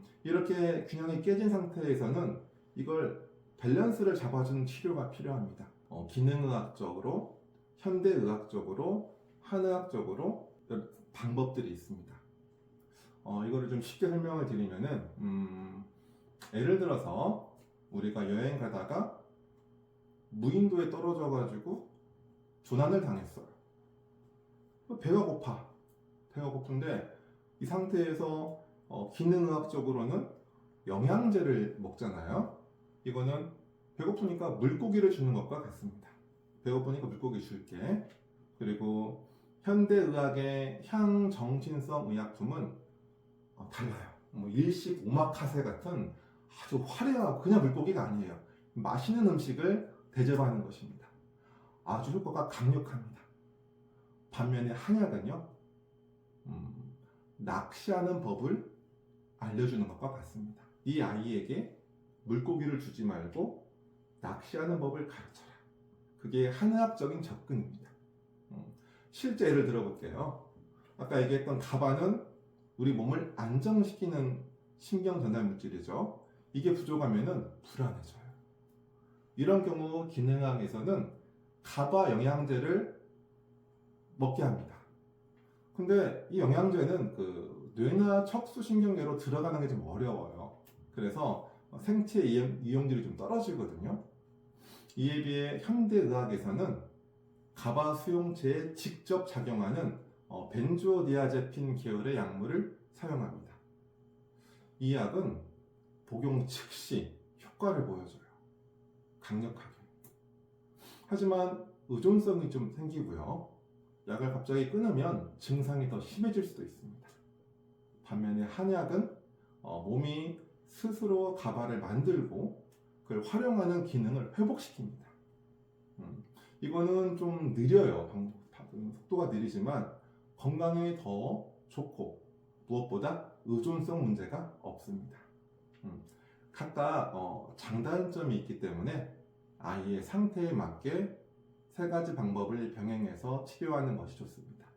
음, 이렇게 균형이 깨진 상태에서는 이걸 밸런스를 잡아주는 치료가 필요합니다. 어, 기능의학적으로, 현대의학적으로, 한의학적으로 방법들이 있습니다. 어, 이거를 좀 쉽게 설명을 드리면은, 음, 예를 들어서 우리가 여행 가다가 무인도에 떨어져가지고 조난을 당했어요. 배가 고파. 배가 고픈데 이 상태에서 어, 기능의학적으로는 영양제를 먹잖아요. 이거는 배고프니까 물고기를 주는 것과 같습니다. 배고프니까 물고기 줄게. 그리고 현대의학의 향정신성 의약품은 어, 달라요. 뭐 일식 오마카세 같은 아주 화려하고 그냥 물고기가 아니에요. 맛있는 음식을 대접하는 것입니다. 아주 효과가 강력합니다. 반면에 한약은요, 음, 낚시하는 법을 알려주는 것과 같습니다. 이 아이에게 물고기를 주지 말고 낚시하는 법을 가르쳐라. 그게 한의학적인 접근입니다. 음, 실제 예를 들어볼게요. 아까 얘기했던 가바는 우리 몸을 안정시키는 신경 전달 물질이죠. 이게 부족하면 불안해져요. 이런 경우 기능학에서는 가바 영양제를 먹게 합니다. 근데 이 영양제는 그 뇌나 척수 신경계로 들어가는 게 좀 어려워요. 그래서 생체 이용- 이용률이 좀 떨어지거든요. 이에 비해 현대 의학에서는 가바 수용체에 직접 작용하는 어, 벤조디아제핀 계열의 약물을 사용합니다. 이 약은 복용 즉시 효과를 보여줘요. 강력하게. 하지만 의존성이 좀 생기고요. 약을 갑자기 끊으면 증상이 더 심해질 수도 있습니다. 반면에 한약은 어, 몸이 스스로 가발을 만들고 그걸 활용하는 기능을 회복시킵니다. 음, 이거는 좀 느려요. 속도가 느리지만 건강에 더 좋고 무엇보다 의존성 문제가 없습니다. 음, 각각 어, 장단점이 있기 때문에 아이의 상태에 맞게 세 가지 방법을 병행해서 치료하는 것이 좋습니다.